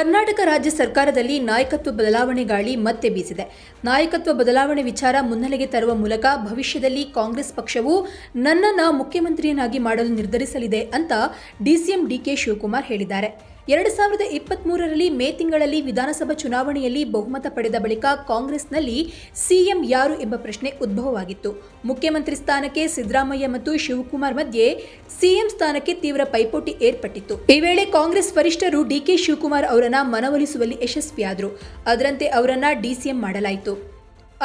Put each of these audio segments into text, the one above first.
ಕರ್ನಾಟಕ ರಾಜ್ಯ ಸರ್ಕಾರದಲ್ಲಿ ನಾಯಕತ್ವ ಬದಲಾವಣೆ ಗಾಳಿ ಮತ್ತೆ ಬೀಸಿದೆ. ನಾಯಕತ್ವ ಬದಲಾವಣೆ ವಿಚಾರ ಮುನ್ನೆಲೆಗೆ ತರುವ ಮೂಲಕ ಭವಿಷ್ಯದಲ್ಲಿ ಕಾಂಗ್ರೆಸ್ ಪಕ್ಷವು ನನ್ನನ್ನು ಮುಖ್ಯಮಂತ್ರಿಯನ್ನಾಗಿ ಮಾಡಲು ನಿರ್ಧರಿಸಲಿದೆ ಅಂತ ಡಿಸಿಎಂ ಡಿಕೆ ಶಿವಕುಮಾರ್ ಹೇಳಿದ್ದಾರೆ. ಎರಡು ಸಾವಿರದ ಇಪ್ಪತ್ಮೂರರಲ್ಲಿ ಮೇ ತಿಂಗಳಲ್ಲಿ ವಿಧಾನಸಭಾ ಚುನಾವಣೆಯಲ್ಲಿ ಬಹುಮತ ಪಡೆದ ಬಳಿಕ ಕಾಂಗ್ರೆಸ್ನಲ್ಲಿ ಸಿಎಂ ಯಾರು ಎಂಬ ಪ್ರಶ್ನೆ ಉದ್ಭವವಾಗಿತ್ತು. ಮುಖ್ಯಮಂತ್ರಿ ಸ್ಥಾನಕ್ಕೆ ಸಿದ್ದರಾಮಯ್ಯ ಮತ್ತು ಶಿವಕುಮಾರ್ ಮಧ್ಯೆ ಸಿಎಂ ಸ್ಥಾನಕ್ಕೆ ತೀವ್ರ ಪೈಪೋಟಿ ಏರ್ಪಟ್ಟಿತ್ತು. ಈ ವೇಳೆ ಕಾಂಗ್ರೆಸ್ ವರಿಷ್ಠರು ಡಿಕೆ ಶಿವಕುಮಾರ್ ಅವರನ್ನ ಮನವೊಲಿಸುವಲ್ಲಿ ಯಶಸ್ವಿಯಾದರು. ಅದರಂತೆ ಅವರನ್ನ ಡಿಸಿಎಂ ಮಾಡಲಾಯಿತು.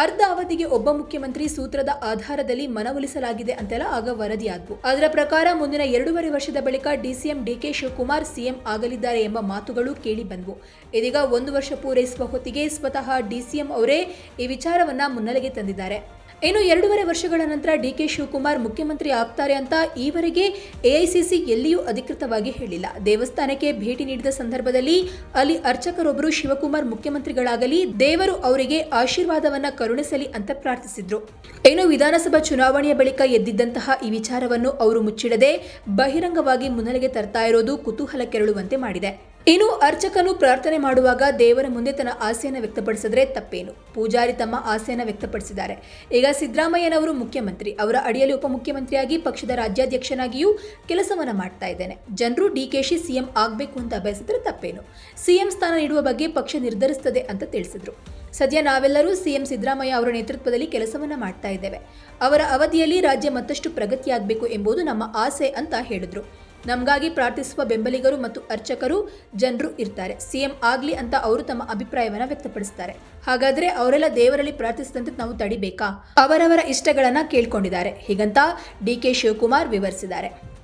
ಅರ್ಧ ಅವಧಿಗೆ ಒಬ್ಬ ಮುಖ್ಯಮಂತ್ರಿ ಸೂತ್ರದ ಆಧಾರದಲ್ಲಿ ಮನವೊಲಿಸಲಾಗಿದೆ ಅಂತೆಲ್ಲ ಆಗ ವರದಿಯಾದವು. ಅದರ ಪ್ರಕಾರ ಮುಂದಿನ ಎರಡೂವರೆ ವರ್ಷದ ಬಳಿಕ ಡಿಸಿಎಂ ಡಿಕೆ ಶಿವಕುಮಾರ್ ಸಿಎಂ ಆಗಲಿದ್ದಾರೆ ಎಂಬ ಮಾತುಗಳು ಕೇಳಿ ಬಂದವು ಇದೀಗ ಒಂದು ವರ್ಷ ಪೂರೈಸುವ ಹೊತ್ತಿಗೆ ಸ್ವತಃ ಡಿಸಿಎಂ ಅವರೇ ಈ ವಿಚಾರವನ್ನ ಮುನ್ನೆಲೆಗೆ ತಂದಿದ್ದಾರೆ. ಇನ್ನು ಎರಡೂವರೆ ವರ್ಷಗಳ ನಂತರ ಡಿ ಕೆ ಶಿವಕುಮಾರ್ ಮುಖ್ಯಮಂತ್ರಿ ಆಗ್ತಾರೆ ಅಂತ ಈವರೆಗೆ ಎಐಸಿಸಿ ಎಲ್ಲಿಯೂ ಅಧಿಕೃತವಾಗಿ ಹೇಳಿಲ್ಲ. ದೇವಸ್ಥಾನಕ್ಕೆ ಭೇಟಿ ನೀಡಿದ ಸಂದರ್ಭದಲ್ಲಿ ಅಲ್ಲಿ ಅರ್ಚಕರೊಬ್ಬರು ಶಿವಕುಮಾರ್ ಮುಖ್ಯಮಂತ್ರಿಗಳಾಗಲಿ, ದೇವರು ಅವರಿಗೆ ಆಶೀರ್ವಾದವನ್ನ ಕರುಣಿಸಲಿ ಅಂತ ಪ್ರಾರ್ಥಿಸಿದ್ರು. ಇನ್ನು ವಿಧಾನಸಭಾ ಚುನಾವಣೆಯ ಬಳಿಕ ಎದ್ದಿದ್ದಂತಹ ಈ ವಿಚಾರವನ್ನು ಅವರು ಮುಚ್ಚಿಡದೆ ಬಹಿರಂಗವಾಗಿ ಮುನ್ನೆಲೆಗೆ ತರ್ತಾ ಇರೋದು ಕುತೂಹಲ ಕೆರಳುವಂತೆ ಮಾಡಿದೆ. ಇನ್ನು ಅರ್ಚಕನು ಪ್ರಾರ್ಥನೆ ಮಾಡುವಾಗ ದೇವರ ಮುಂದೆ ತನ್ನ ಆಸೆಯನ್ನು ವ್ಯಕ್ತಪಡಿಸಿದ್ರೆ ತಪ್ಪೇನು? ಪೂಜಾರಿ ತಮ್ಮ ಆಸೆಯನ್ನು ವ್ಯಕ್ತಪಡಿಸಿದ್ದಾರೆ. ಈಗ ಸಿದ್ದರಾಮಯ್ಯನವರು ಮುಖ್ಯಮಂತ್ರಿ. ಅವರ ಅಡಿಯಲ್ಲಿ ಉಪಮುಖ್ಯಮಂತ್ರಿಯಾಗಿ ಪಕ್ಷದ ರಾಜ್ಯಾಧ್ಯಕ್ಷನಾಗಿಯೂ ಕೆಲಸವನ್ನು ಮಾಡ್ತಾ ಇದ್ದೇನೆ. ಜನರು ಡಿಕೆಶಿ ಸಿಎಂ ಆಗಬೇಕು ಅಂತ ಬಯಸಿದ್ರೆ ತಪ್ಪೇನು? ಸಿಎಂ ಸ್ಥಾನ ನೀಡುವ ಬಗ್ಗೆ ಪಕ್ಷ ನಿರ್ಧರಿಸುತ್ತದೆ ಅಂತ ತಿಳಿಸಿದರು. ಸದ್ಯ ನಾವೆಲ್ಲರೂ ಸಿಎಂ ಸಿದ್ದರಾಮಯ್ಯ ಅವರ ನೇತೃತ್ವದಲ್ಲಿ ಕೆಲಸವನ್ನು ಮಾಡ್ತಾ ಇದ್ದೇವೆ. ಅವರ ಅವಧಿಯಲ್ಲಿ ರಾಜ್ಯ ಮತ್ತಷ್ಟು ಪ್ರಗತಿಯಾಗಬೇಕು ಎಂಬುದು ನಮ್ಮ ಆಸೆ ಅಂತ ಹೇಳಿದ್ರು. ನಮಗಾಗಿ ಪ್ರಾರ್ಥಿಸುವ ಬೆಂಬಲಿಗರು ಮತ್ತು ಅರ್ಚಕರು ಜನರು ಇರ್ತಾರೆ. ಸಿಎಂ ಆಗಲಿ ಅಂತ ಅವರು ತಮ್ಮ ಅಭಿಪ್ರಾಯವನ್ನು ವ್ಯಕ್ತಪಡಿಸ್ತಾರೆ. ಹಾಗಾದ್ರೆ ಅವರೆಲ್ಲ ದೇವರಲ್ಲಿ ಪ್ರಾರ್ಥಿಸಿದಂತೆ ನಾವು ತಡಿಬೇಕಾ? ಅವರವರ ಇಷ್ಟಗಳನ್ನ ಕೇಳ್ಕೊಂಡಿದ್ದಾರೆ. ಹೀಗಂತ ಡಿ ಕೆ ಶಿವಕುಮಾರ್ ವಿವರಿಸಿದ್ದಾರೆ.